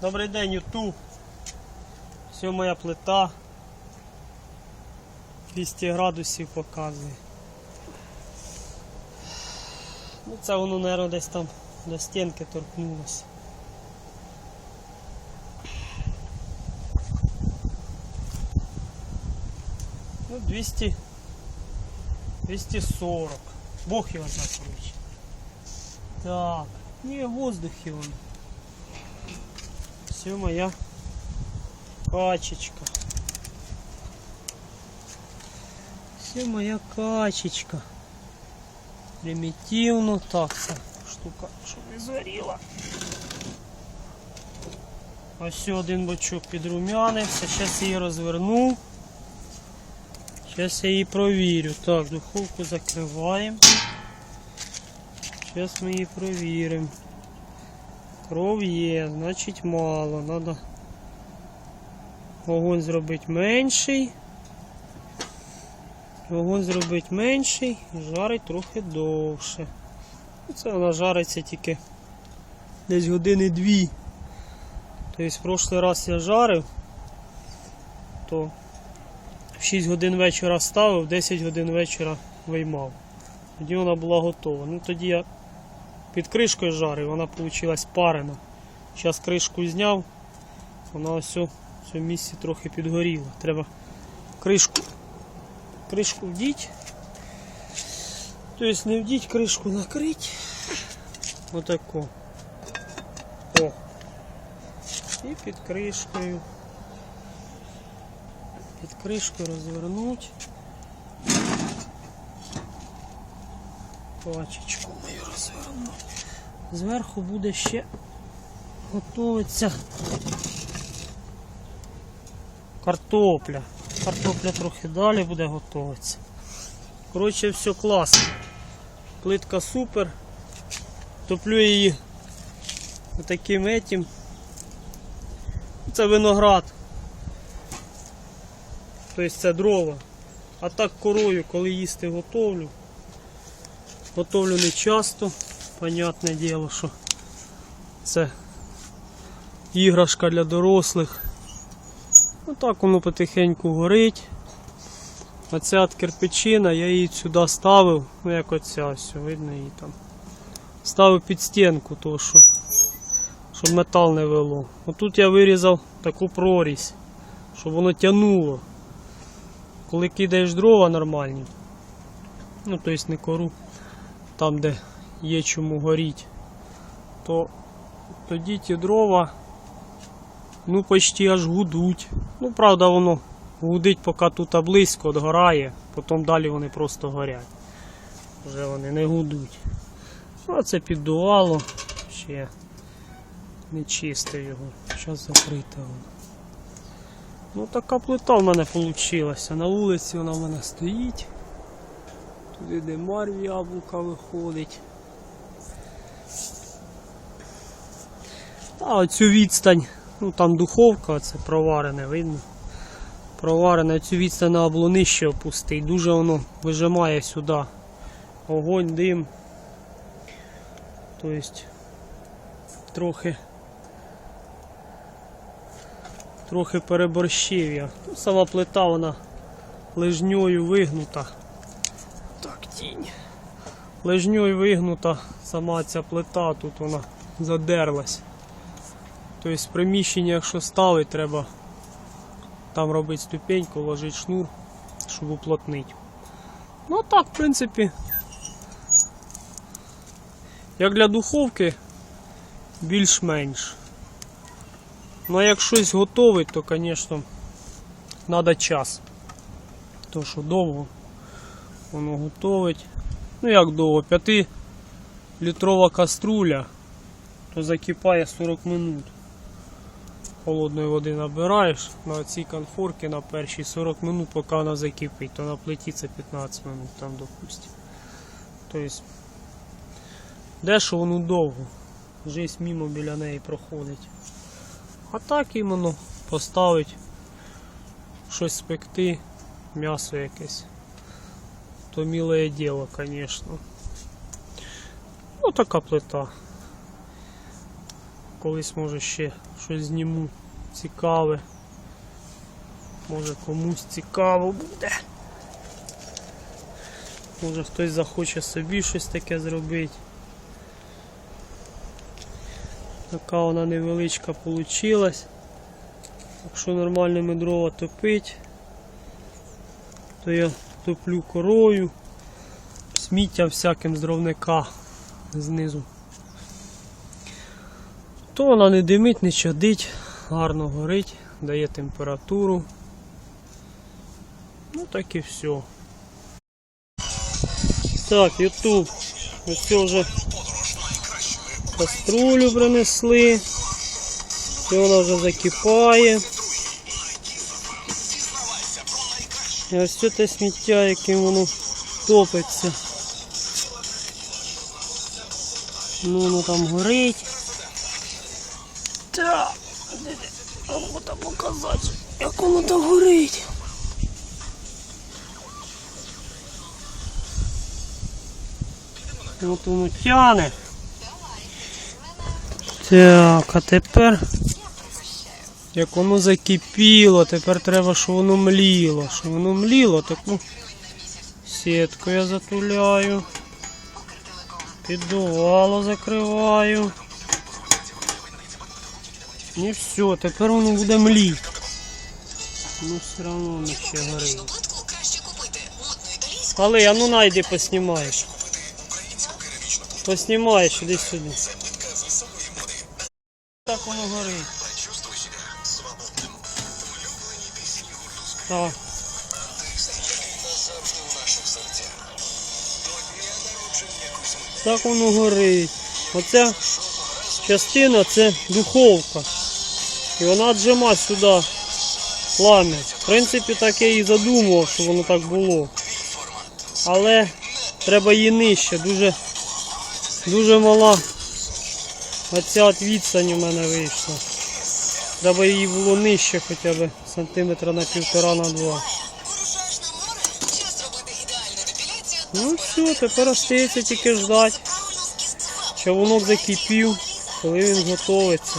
Добрий день, Ютуб. Все моя плита. 200 градусів показує. Ну це воно, мабуть, десь там до стінки торкнулося. Ну, 200, 240. Бог його знає, коротше. Так, ні, в воздухі воно. Все моя качечка. Все моя качечка. Примітивно так штука, щоб не згоріла. Ось один бочок підрумянився. Зараз її розверну. Зараз я її провірю. Так, духовку закриваємо. Зараз ми її провіримо. Кров є, значить мало. Надо вогонь зробити менший. Вогонь зробити менший жарить трохи довше. Ну, Це вона жариться тільки десь години дві. Тобто в прошлий раз я жарив, то в 6 годин вечора ставив, в 10 годин вечора виймав. Тоді вона була готова. Ну тоді я під кришкою жарив, вона вийшла парена. Зараз кришку зняв, вона ось у цьому місці трохи підгоріла. Треба кришку, кришку вдіть. Тобто не вдіть, кришку накрити. Отако. О. І під кришкою. Під кришкою розвернути. Пачечку мою розверну. Зверху буде ще готуватися картопля. Картопля трохи далі буде готуватися. Коротше, все класно. Плитка супер. Топлю її таким етім. Це виноград. Тобто це дрова. А так корою, коли їсти готовлю. Готовлю не часто, понятне діло, що це іграшка для дорослих. Ну так воно потихеньку горить. Оця от кирпичина, я її сюди ставив, ну як оця, ось, видно її там. Ставив під стінку, то що, щоб метал не вело. Отут я вирізав таку прорізь, щоб воно тянуло. Коли кидаєш дрова нормальні, ну тобто не кору, там де є чому горіть, то тоді ті дрова ну почти аж гудуть. Ну правда воно гудить поки тут близько догорає, потім далі вони просто горять. Вже вони не гудуть. Ну, а це піддувало, ще не чистив його, зараз закрите воно. Ну така плита в мене вийшла. На вулиці вона в мене стоїть. Де марв яблука виходить. Та оцю відстань, ну там духовка, це проварене, видно. Проварене, цю відстань на було нижче опустить. Дуже воно вижимає сюди. Огонь, дим. Тобто трохи трохи переборщив я. Ну, Сама плита вона лежньою вигнута. Тінь. Лежньою вигнута сама ця плита, тут вона задерлась. Тобто приміщення, якщо ставить, треба там робити ступеньку, ложити шнур, щоб уплотнити. Ну так, в принципі, як для духовки, більш-менш. Ну а як щось готовить, то, звісно, треба час. То що довго воно готовить. Ну як довго? 5-літрова каструля, то закипає 40 минут. Холодної води набираєш на цій конфорці на першій 40 минут, поки вона закипить, то на плиті це 15 минут там, допустимо. Тобто, дещо воно довго. Жизнь мимо біля неї проходить. А так іменно поставить щось спекти, м'ясо якесь. То милое діло, звісно. Ну така плита. колись може ще щось зніму цікаве. Може комусь цікаво буде. Може хтось захоче собі щось таке зробити. Така вона невеличка получилась. Якщо нормальними дрова топить, то я топлю корою, сміття всяким з дровника знизу. То вона не димить, не чадить, гарно горить, дає температуру. Ну так і все. Так, Ютуб. Ось вже каструлю принесли. І вона вже закипає. І ось це те сміття, яким воно топиться. Ну, воно там горить. Так, робота показати, як воно там горить. От воно тяне. Так, а тепер, як воно закипіло, тепер треба, щоб воно мліло. Щоб воно мліло, таку сітку я затуляю. Піддувало закриваю. І все, тепер воно буде мліти. Ну все одно воно ще горить. Але а ну найди поснімаєш. Поснімаєш, іди сюди. Так воно горить. Так. Так воно горить. Оця частина це духовка. І вона джима сюди плам'я. В принципі, так я і задумував, що воно так було. Але треба її нижче, дуже, дуже мала. Оця відстань у мене вийшла. Треба її було нижче хоча б сантиметра на півтора на два. Ну все, тепер остається тільки ждати, воно закипів, коли він готовиться.